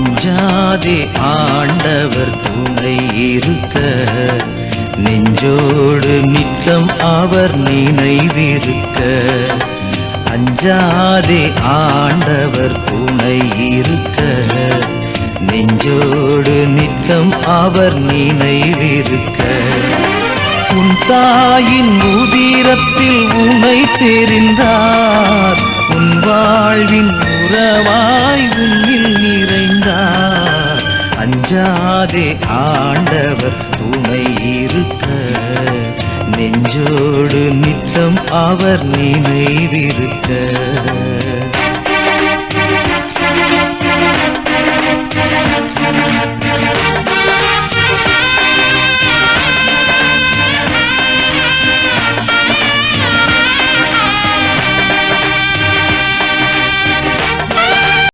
அஞ்சாதே ஆண்டவர் துணை இருக்க. நெஞ்சோடு நித்தம் அவர் நினைவிருக்க. அஞ்சாதே ஆண்டவர் துணை இருக்க. நெஞ்சோடு நித்தம் அவர் நினைவிருக்க. உன் தாயின் உதிரத்தில் உனை தெரிந்தார். அஞ்சாதே ஆண்டவர் துணை இருக்க. நெஞ்சோடு நித்தம் அவர் நினைவிருக்க.